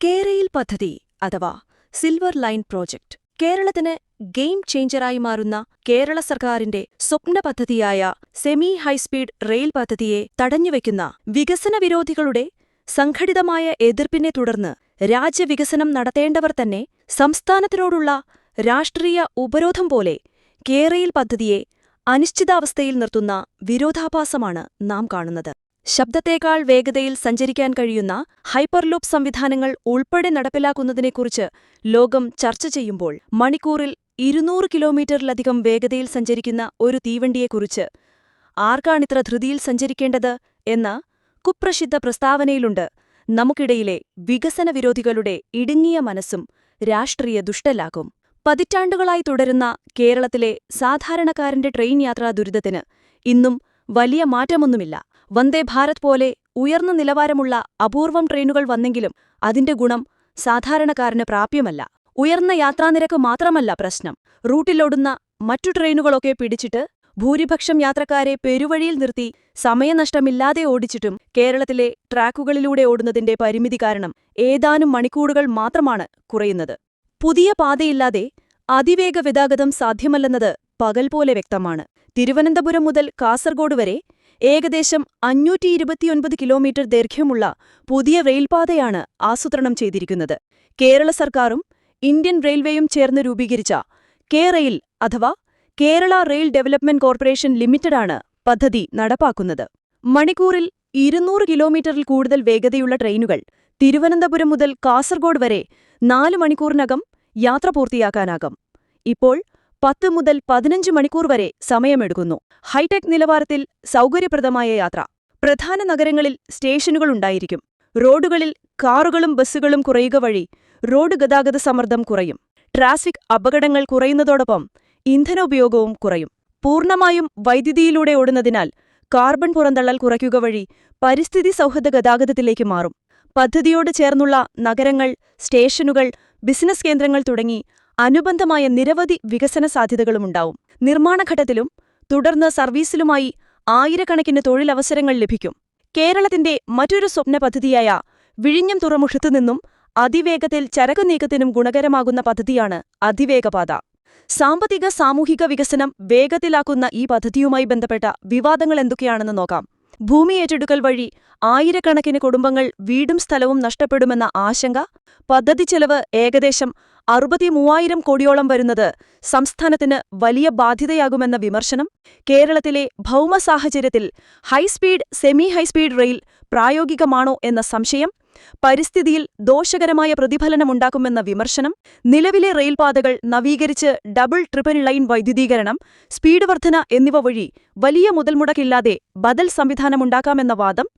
കേരയിൽ പദ്ധതി അഥവാ സിൽവർ ലൈൻ പ്രോജക്ട് കേരളത്തിന് ഗെയിം ചേഞ്ചറായി മാറുന്ന കേരള സർക്കാരിന്റെ സ്വപ്ന പദ്ധതിയായ സെമി ഹൈസ്പീഡ് റെയിൽ പദ്ധതിയെ തടഞ്ഞുവെക്കുന്ന വികസന വിരോധികളുടെ സംഘടിതമായ എതിർപ്പിനെ തുടർന്ന് രാജ്യവികസനം നടത്തേണ്ടവർ തന്നെ സംസ്ഥാനത്തിനോടുള്ള രാഷ്ട്രീയ ഉപരോധം പോലെ കേരയിൽ പദ്ധതിയെ അനിശ്ചിതാവസ്ഥയിൽ നിർത്തുന്ന വിരോധാഭാസമാണ് നാം കാണുന്നത്. ശബ്ദത്തേക്കാൾ വേഗതയിൽ സഞ്ചരിക്കാൻ കഴിയുന്ന ഹൈപ്പർലൂപ്പ് സംവിധാനങ്ങൾ ഉൾപ്പെടെ നടപ്പിലാക്കുന്നതിനെക്കുറിച്ച് ലോകം ചർച്ച ചെയ്യുമ്പോൾ മണിക്കൂറിൽ ഇരുന്നൂറ് കിലോമീറ്ററിലധികം വേഗതയിൽ സഞ്ചരിക്കുന്ന ഒരു തീവണ്ടിയെക്കുറിച്ച് ആർക്കാണിത്ര ധൃതിയിൽ സഞ്ചരിക്കേണ്ടത് എന്ന കുപ്രസിദ്ധ പ്രസ്താവനയിലുണ്ട്. നമുക്കിടയിലെ വികസന വിരോധികളുടെ ഇടുങ്ങിയ മനസ്സും രാഷ്ട്രീയ ദുഷ്ടലാകും. പതിറ്റാണ്ടുകളായി തുടരുന്ന കേരളത്തിലെ സാധാരണക്കാരന്റെ ട്രെയിൻ യാത്രാ ദുരിതത്തിന് ഇന്നും വലിയ മാറ്റമൊന്നുമില്ല. വന്ദേ ഭാരത് പോലെ ഉയർന്ന നിലവാരമുള്ള അപൂർവം ട്രെയിനുകൾ വന്നെങ്കിലും അതിന്റെ ഗുണം സാധാരണക്കാരന് പ്രാപ്യമല്ല. ഉയർന്ന യാത്രാനിരക്ക് മാത്രമല്ല പ്രശ്നം. റൂട്ടിലോടുന്ന മറ്റു ട്രെയിനുകളൊക്കെ പിടിച്ചിട്ട് ഭൂരിപക്ഷം യാത്രക്കാരെ പെരുവഴിയിൽ നിർത്തി സമയനഷ്ടമില്ലാതെ ഓടിച്ചിട്ടും കേരളത്തിലെ ട്രാക്കുകളിലൂടെ ഓടുന്നതിന്റെ പരിമിതി കാരണം ഏതാനും മണിക്കൂറുകൾ മാത്രമാണ് കുറയുന്നത്. പുതിയ പാതയില്ലാതെ അതിവേഗ ഗതാഗതം സാധ്യമല്ലെന്നത് പകൽ പോലെ വ്യക്തമാണ്. തിരുവനന്തപുരം മുതൽ കാസർഗോഡ് വരെ ഏകദേശം അഞ്ഞൂറ്റി ഇരുപത്തിയൊൻപത് കിലോമീറ്റർ ദൈർഘ്യമുള്ള പുതിയ റെയിൽപാതയാണ് ആസൂത്രണം ചെയ്തിരിക്കുന്നത്. കേരള സർക്കാരും ഇന്ത്യൻ റെയിൽവേയും ചേർന്ന് രൂപീകരിച്ച കെ റെയിൽ അഥവാ കേരള റെയിൽ ഡെവലപ്മെന്റ് കോർപ്പറേഷൻ ലിമിറ്റഡാണ് പദ്ധതി നടപ്പാക്കുന്നത്. മണിക്കൂറിൽ ഇരുന്നൂറ് കിലോമീറ്ററിൽ കൂടുതൽ വേഗതയുള്ള ട്രെയിനുകൾ തിരുവനന്തപുരം മുതൽ കാസർഗോഡ് വരെ നാല് മണിക്കൂറിനകം യാത്ര പൂർത്തിയാക്കാനാകും. ഇപ്പോൾ പത്ത് മുതൽ പതിനഞ്ച് മണിക്കൂർ വരെ സമയമെടുക്കുന്നു. ഹൈടെക് നിലവാരത്തിൽ സൗകര്യപ്രദമായ യാത്ര. പ്രധാന നഗരങ്ങളിൽ സ്റ്റേഷനുകളുണ്ടായിരിക്കും റോഡുകളിൽ കാറുകളും ബസ്സുകളും കുറയുക വഴി റോഡ് ഗതാഗത സമ്മർദ്ദം കുറയും. ട്രാഫിക് അപകടങ്ങൾ കുറയുന്നതോടൊപ്പം ഇന്ധന ഉപയോഗവും കുറയും. പൂർണമായും വൈദ്യുതിയിലൂടെ ഓടുന്നതിനാൽ കാർബൺ പുറന്തള്ളൽ കുറയ്ക്കുക വഴി പരിസ്ഥിതി സൗഹൃദ ഗതാഗതത്തിലേക്ക് മാറും. പദ്ധതിയോട് ചേർന്നുള്ള നഗരങ്ങൾ സ്റ്റേഷനുകൾ ബിസിനസ് കേന്ദ്രങ്ങൾ തുടങ്ങി അനുബന്ധമായ നിരവധി വികസന സാധ്യതകളുമുണ്ടാവും നിർമ്മാണഘട്ടത്തിലും തുടർന്ന് സർവീസിലുമായി ആയിരക്കണക്കിന് തൊഴിലവസരങ്ങൾ ലഭിക്കും. കേരളത്തിന്റെ മറ്റൊരു സ്വപ്ന പദ്ധതിയായ വിഴിഞ്ഞം തുറമുഖത്തുനിന്നും അതിവേഗത്തിൽ ചരക്ക് നീക്കത്തിനും ഗുണകരമാകുന്ന പദ്ധതിയാണ് അതിവേഗപാത. സാമ്പത്തിക സാമൂഹിക വികസനം വേഗത്തിലാക്കുന്ന ഈ പദ്ധതിയുമായി ബന്ധപ്പെട്ട വിവാദങ്ങൾ എന്തൊക്കെയാണെന്ന് നോക്കാം. ഭൂമി ഏറ്റെടുക്കൽ വഴി ആയിരക്കണക്കിന് കുടുംബങ്ങൾ വീടും സ്ഥലവും നഷ്ടപ്പെടുമെന്ന ആശങ്ക പദ്ധതി ചെലവ് ഏകദേശം അറുപത്തിമൂവായിരം കോടിയോളം വരുന്നത് സംസ്ഥാനത്തിന് വലിയ ബാധ്യതയാകുമെന്ന വിമർശനം കേരളത്തിലെ ഭൗമ സാഹചര്യത്തിൽ high speed semi high speed rail പ്രായോഗികമാണോ എന്ന സംശയം പരിസ്ഥിതിയിൽ ദോഷകരമായ പ്രതിഫലനമുണ്ടാക്കുമെന്ന വിമർശനം നിലവിലെ റെയിൽപാതകൾ നവീകരിച്ച് ഡബിൾ ട്രിപ്പിൾ ലൈൻ വൈദ്യുതീകരണം സ്പീഡ് വർധന എന്നിവ വഴി വലിയ മുതൽമുടക്കില്ലാതെ ബദൽ സംവിധാനമുണ്ടാക്കാമെന്ന വാദം.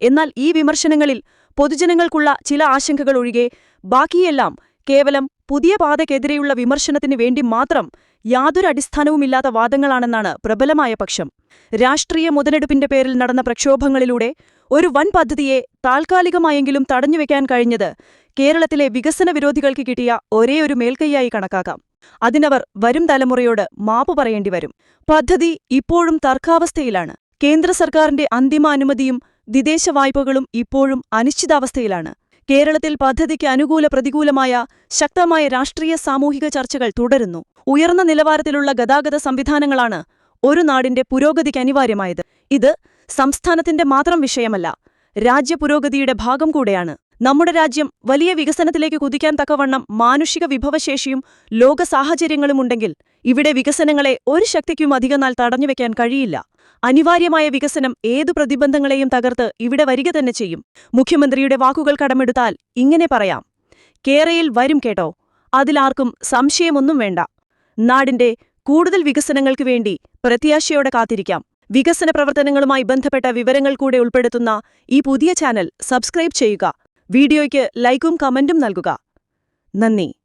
എന്നാൽ ഈ വിമർശനങ്ങളിൽ പൊതുജനങ്ങൾക്കുള്ള ചില ആശങ്കകളൊഴികെ ബാക്കിയെല്ലാം കേവലം പുതിയ പാതയ്ക്കെതിരെയുള്ള വിമർശനത്തിന് വേണ്ടി മാത്രം യാതൊരു അടിസ്ഥാനവുമില്ലാത്ത വാദങ്ങളാണെന്നാണ് പ്രബലമായ പക്ഷം. രാഷ്ട്രീയ മുതലെടുപ്പിന്റെ പേരിൽ നടന്ന പ്രക്ഷോഭങ്ങളിലൂടെ ഒരു വൻ പദ്ധതിയെ താൽക്കാലികമായെങ്കിലും തടഞ്ഞുവെക്കാൻ കഴിഞ്ഞത് കേരളത്തിലെ വികസന വിരോധികൾക്ക് കിട്ടിയ ഒരേയൊരു മേൽക്കൈയായി കണക്കാക്കാം. അതിനവർ വരും തലമുറയോട് മാപ്പ് പറയേണ്ടി വരും. പദ്ധതി ഇപ്പോഴും തർക്കാവസ്ഥയിലാണ്. കേന്ദ്ര സർക്കാരിന്റെ അന്തിമ അനുമതിയും വിദേശ വായ്പകളും ഇപ്പോഴും അനിശ്ചിതാവസ്ഥയിലാണ്. കേരളത്തിൽ പദ്ധതിക്ക് അനുകൂല പ്രതികൂലമായ ശക്തമായ രാഷ്ട്രീയ സാമൂഹിക ചർച്ചകൾ തുടരുന്നു. ഉയർന്ന നിലവാരത്തിലുള്ള ഗതാഗത സംവിധാനങ്ങളാണ് ഒരു നാടിന്റെ പുരോഗതിക്ക് അനിവാര്യമായത്. ഇത് സംസ്ഥാനത്തിന്റെ മാത്രം വിഷയമല്ല രാജ്യപുരോഗതിയുടെ ഭാഗം കൂടെയാണ്. നമ്മുടെ രാജ്യം വലിയ വികസനത്തിലേക്ക് കുതിക്കാൻ തക്കവണ്ണം മാനുഷിക വിഭവശേഷിയും ലോക സാഹചര്യങ്ങളുമുണ്ടെങ്കിൽ ഇവിടെ വികസനങ്ങളെ ഒരു ശക്തിക്കും അധികനാൾ തടഞ്ഞുവെക്കാൻ കഴിയില്ല. അനിവാര്യമായ വികസനം ഏതു പ്രതിബന്ധങ്ങളെയും തകർത്ത് ഇവിടെ വരിക തന്നെ ചെയ്യും. മുഖ്യമന്ത്രിയുടെ വാക്കുകൾ കടമെടുത്താൽ ഇങ്ങനെ പറയാം. കേരയിൽ വരും കേട്ടോ. അതിലാർക്കും സംശയമൊന്നും വേണ്ട. നാടിന്റെ കൂടുതൽ വികസനങ്ങൾക്ക് വേണ്ടി പ്രത്യാശയോടെ കാത്തിരിക്കാം. വികസന പ്രവർത്തനങ്ങളുമായി ബന്ധപ്പെട്ട വിവരങ്ങൾ കൂടെ ഉൾപ്പെടുത്തുന്ന ഈ പുതിയ ചാനൽ സബ്സ്ക്രൈബ് ചെയ്യുക. വീഡിയോയ്ക്ക് ലൈക്കും കമന്റും നൽകുക. നന്ദി.